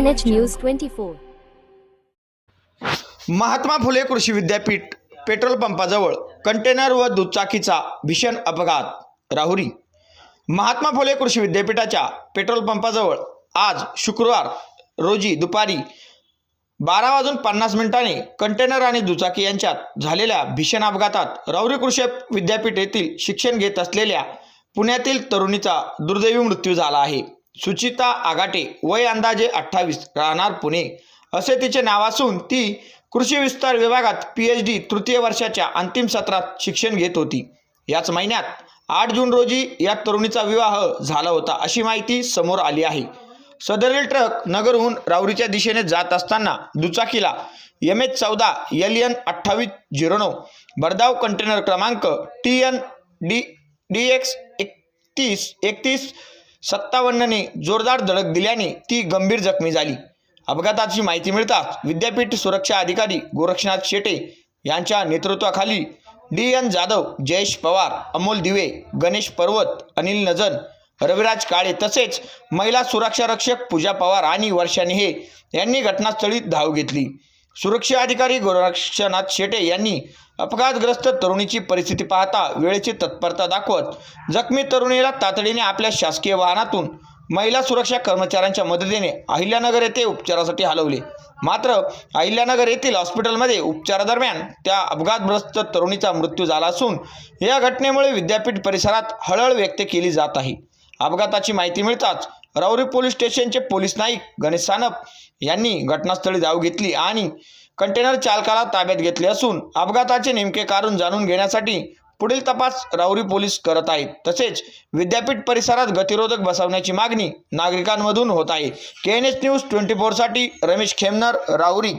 KNH News 24. Mahatma Phule Krishi Vidyapeeth petrol पंपाजवळ container व दुचाकीचा भीषण अपघात. राहुरी. महात्मा फुले कृषी विद्यापीठाच्या पेट्रोल पंपाजवळ आज शुक्रवार रोजी दुपारी बारा वाजून पन्नास मिनिटांनी कंटेनर आणि दुचाकी यांच्यात झालेल्या भीषण अपघातात राहुरी कृषी विद्यापीठ येथील शिक्षण घेत असलेल्या पुण्यातील तरुणीचा दुर्दैवी मृत्यू झाला आहे. सुचिता आगाटे वय अंदाजे अठ्ठावीस राहणार पुणे. असे तिचे नाव असून ती कृषी विस्तार विभागात पी एच डी तृतीय वर्षाच्या अंतिम सत्रात शिक्षण घेत होती. याच महिन्यात आठ जून रोजी या तरुणीचा विवाह झाला होता अशी माहिती समोर आली आहे. सदरील ट्रक नगरहून राऊरीच्या दिशेने जात असताना दुचाकीला एम एच चौदा एल एन अठ्ठावीस झिरो नऊ भरधाव कंटेनर क्रमांक T N D D X एकतीस एकतीस सत्तावन्नने जोरदार धडक दिल्याने ती गंभीर जखमी झाली. अपघाताची माहिती मिळताच विद्यापीठ सुरक्षा अधिकारी गोरक्षनाथ शेटे यांच्या नेतृत्वाखाली डी एन जाधव जयेश पवार अमोल दिवे गणेश पर्वत अनिल नजन रविराज काळे तसेच महिला सुरक्षा रक्षक पूजा पवार आणि वर्षा हे यांनी घटनास्थळी धाव घेतली. सुरक्षा अधिकारी गोरक्षनाथ शेटे यांनी अपघातग्रस्त तरुणीची परिस्थिती पाहता वेळेची तत्परता दाखवत जखमी तरुणीला तातडीने आपल्या शासकीय वाहनातून महिला सुरक्षा कर्मचाऱ्यांच्या मदतीने अहिल्यानगर येथे उपचारासाठी हलवले. मात्र अहिल्यानगर येथील हॉस्पिटलमध्ये उपचारादरम्यान त्या अपघातग्रस्त तरुणीचा मृत्यू झाला असून या घटनेमुळे विद्यापीठ परिसरात हळहळ व्यक्त केली जात आहे. अपघाताची माहिती मिळताच राऊरी पोलीस स्टेशनचे पोलीस नाईक गणेश सानप यांनी घटनास्थळी धाव घेतली आणि कंटेनर चालकाला ताब्यात घेतले असून अपघाताचे नेमके कारण जाणून घेण्यासाठी पुढील तपास राऊरी पोलीस करत आहेत. तसेच विद्यापीठ परिसरात गतिरोधक बसवण्याची मागणी नागरिकांमधून होत आहे. K N S news twenty फोरसाठी Ramesh Khemnar Rahuri